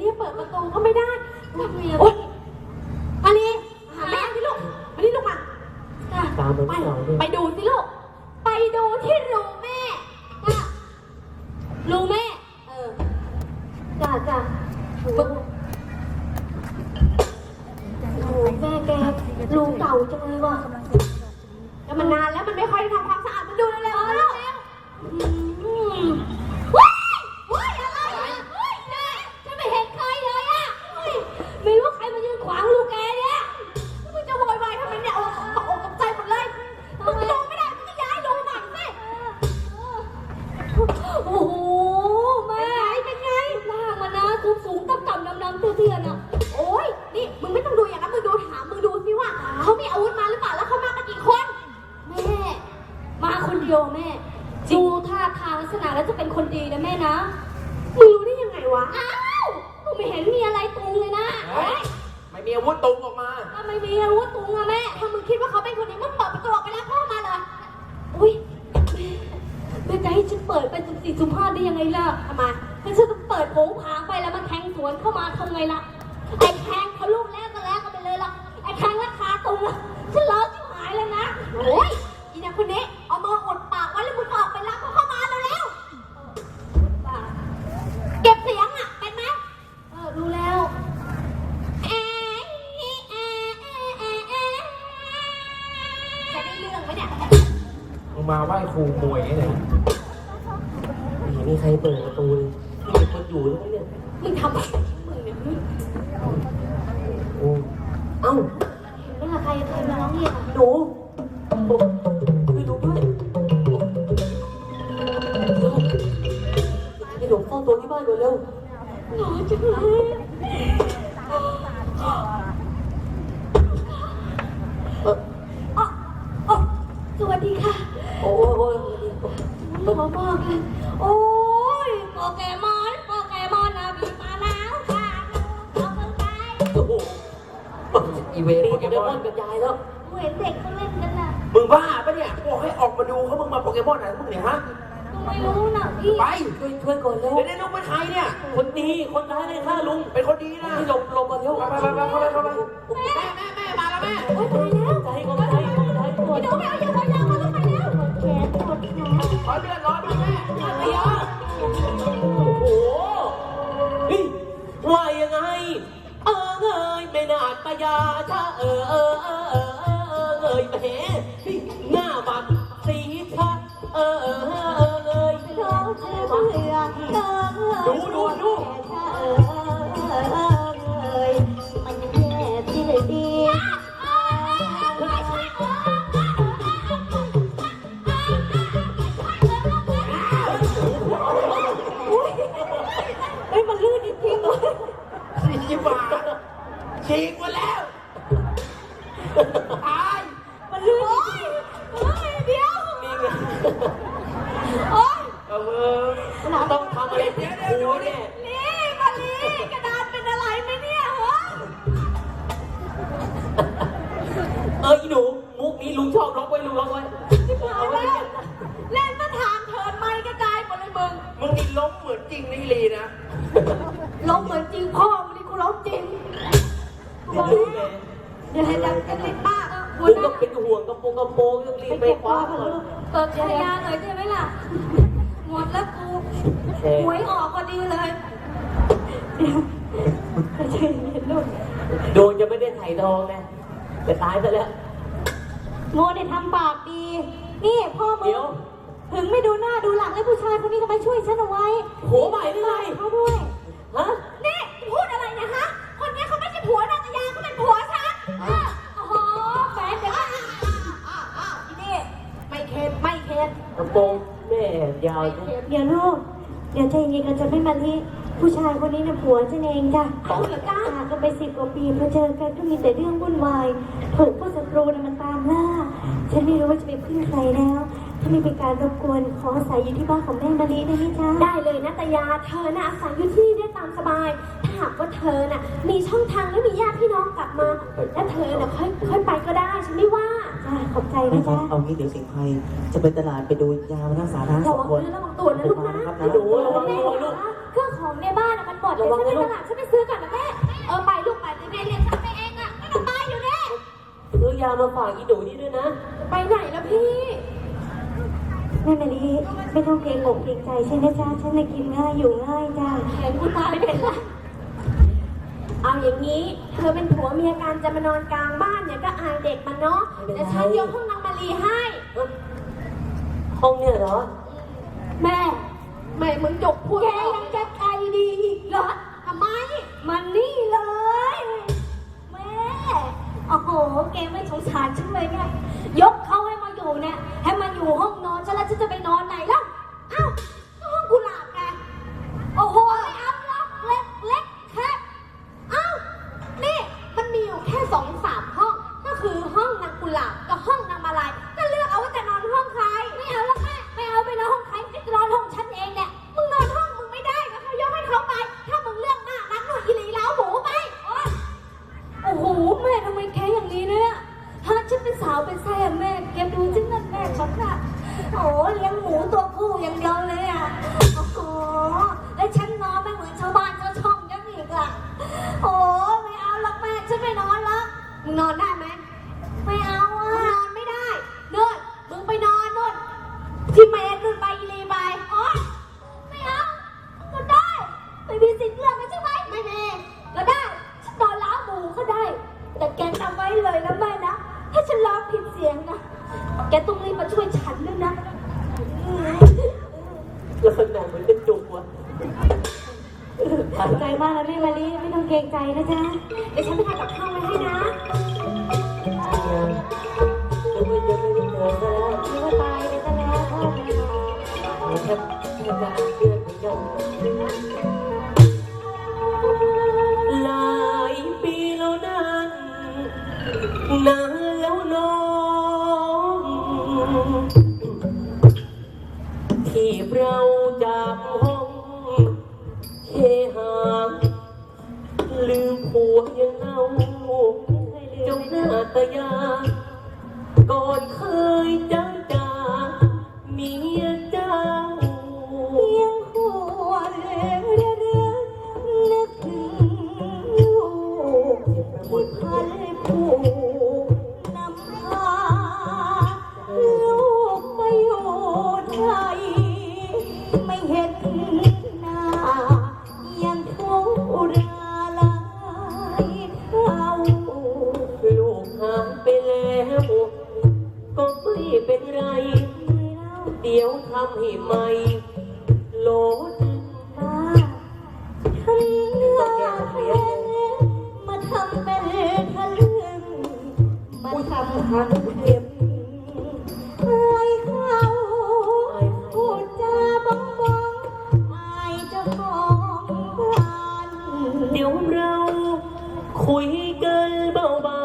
นี้เปิดประตูก็ไม่ได้ทำไงโอ๊ยอันนี้หาแม่ที่ลูกมานี่ลูกมาจ้ะตามไปไปไม่เอาด้วย ไปดูสิลูก ไปดูที่รูแม่จ้ะรูแม่ เออจ้ะจ้ะมึงโอ้โหแม่แกรูเก่าจังเลยว่ะ แล้วมันนานแล้วมันไม่ค่อยได้ทำความสะอาดมันดูเร็วๆเร็วๆอื ดีนะแม่นะมึงรู้ได้ยังไงวะ อ้าวกูไม่เห็นมีอะไรตุงเลยนะเฮ้ยไม่มีอาวุธตุงออกมาถ้าไม่มีอาวุธตุงอะแม่ ถ้ามึงคิดว่าเขาเป็นคนดีมึงเปิดประตูออกไปแล้วพ่อมาเลย อุ้ยแม่แม่จะให้ฉันเปิดไปสุ่มสี่สุ่มห้าได้ยังไงล่ะทำไมถ้าฉันต้องเปิดโผงผางไปแล้วมันแทงสวนเข้ามาทำไงล่ะ ไอ้แทงเขาลูกแรกก็แล้วกันไปเลยล่ะ ไอ้แทงราคาตุงอะ เรื่องไหมเนี่ยมึงมาไหว้ครูมวยไงเนี่ยไม่เห็นมีใครเปิดประตูเลยไม่มีคนอยู่แล้วเนี่ยมึงทำอะไรมึงเนี่ยมึงโอ้เอ้าเห็นไหมล่ะใครใครมาร้องเรียนอะหนู สวัสดีค่ะโอ้ยโอ้ยขอบอกเลยโอ้ยโปเกมอนโปเกมอนนะบีบมาแล้วค่ะเอาไปไปโอ้โหอีเวตีโปโปเกเกมมออนนกับยายแล้วเห็นเด็กเขาเล่นกันน่ะมึงบ้าปะเนี่ยบอกให้ออกมาดูเขามึงมาโปเกมอนอะไรมึงเนี่ยฮะหนูไม่รู้นะพี่ไปช่วยช่วยก่อนเร็วเดี๋ยวได้ลูกเป็นใครเนี่ย คนดีคนร้ายเลยฆ่าลุงเป็นคนดีนะให้หลบหลบมาเร็วไปไปไปเข้าไปเข้าไปแม่แม่แม่มาแล้วแม่โอ้ยตายแล้วใจคนใจใจพี่หนูไม่เอายาพายองไป ขาขอเลือดร้อนด้วยแม่อัตยาโอ้โหเฮ้ยว่ายังไง เออเอยไม่น่าตายาถ้าเออเออเออเออเออเอยแหมหน้าบัดสีชัดเออเออเออเอยน้องเชื่อเบื่อเกินเลยดูดู หมาฉีกมาแล้ว ปรงกระโปรงต้องรีบไปคว้าก่อนเปิดจักรยานหน่อยใช่ไหมล่ะ หมดแล้วกูหวยออกพอดีเลย เดี๋ยวไม่ใช่เห็นลูกโดนจะไม่ได้ไถ่ทองนะแต่ตายซะแล้วโมได้ทำปากดี นี่พ่อมึงเดี๋ยว ถึงไม่ดูหน้าดูหลังให้ผู้ชายคนนี้ทำไมช่วยฉันเอาไว้โหใหม่ได้ไงเขาด้วย ฮะ นี่ ระโปรงแม่ยาวจังเดี๋ยวลูกเดี๋ยวใจเย็นกันจะไม่มาที่ผู้ชายคนนี้นะผัวฉันเองจ้ะเอาเหรอจ๊ะจากกันไปสิบกว่าปีพอเจอกันก็มีแต่เรื่องวุ่นวายถูกผู้ศัตรูนะมันตามล่า ฉันไม่รู้ว่าจะไปพึ่งใครแล้ว ถ้าไม่เป็นการรบกวนขออาศัยอยู่ที่บ้านของแม่มารีได้ไหมจ๊ะได้เลยนะตยาเธอน่ะอาศัยอยู่ที่นี่ได้ตามสบาย ถ้าหากว่าเธอน่ะมีช่องทางและมีญาติพี่น้องกลับมา แล้วเธอน่ะค่อยค่อยไปก็ได้ ฉันไม่ว่าจ้ะขอบใจไม่นะครับจ๊ะเอางี้เดี๋ยวสิงห์ไพรจะไปตลาดไปดูยามารักษาร้านสระองวังคนเนื้อระวังตัวนะลูกนะครับไอ้หนูระวังตัวลูก เครื่องของของในบ้านอะมันหมดเดี๋ยวฉันไปตลาดฉันไปซื้อก่อนนะแม่เออไปลูกไปเดี๋ยวแม่เรียกฉันไปเองอะไม่ต้องไปอยู่เนี่ยซื้อยามาฝากอีหนูนี่ด้วยนะ ไปไหนแล้วพี่ แม่มะลิไม่ต้องเกรงอกเกรงใจใช่ไหมจ๊ะฉันเลยกินง่ายอยู่ง่ายจ้ะแขนกูตายเป็นไรเอาอย่างนี้ เธอเป็นผัวเมียกันจะมานอนกลางบ้านเนี่ย ก็อายเด็กมันเนาะไม่เป็นไรเดี๋ยวฉันยกห้องนางมารีให้ ห้องเนี่ยเหรอ แม่ แม่มึงจกพูดแกยังจะใจดีอีกเหรอทำไม มันนี่เลย แม่ โอ้โห แกไม่สงสารฉันเลยไงยกเขาให้มาอยู่เนี่ย ให้มาอยู่ห้องนอนฉันแล้วฉันจะไปนอนไหน โอ้เลี้ยงหมูตัวผู้อย่างเดียวเลยอะโอ้โห แล้วฉันนอนไม่เหมือนชาวบ้านชาวช่องยังอีกอะโอ้ไม่เอาหรอกแม่ฉันไม่นอนหรอกมึงนอนได้ไหมไม่เอาอะนอนไม่ได้เดินมึงไปนอนนู่นที่เม ล้วขนาดเหมือนเป็นจุกว่ะขอบใจมากนะแม่มะลิไม่ต้องเกรงใจนะจ๊ะ เดี๋ยวฉันไปทำกับข้าวไว้ให้นะแล้วก็จะไม่ได้เจอซะแล้วนี่ว่าตายไปซะแล้วพ่อแม่มาแทบแทบจะอาเพื่อนเหมือนกันหลายปีแล้วนั้นนานแล้วน้องที่เรา ลืมผัวยังเล่าเจ้าหน้าตายาก่อนเคยจ้า ทำหันเข็มไอ้เขาพูดจาบ้องบ้องอายเจ้าของบ้าน เดี๋ยวเราคุยกันเบา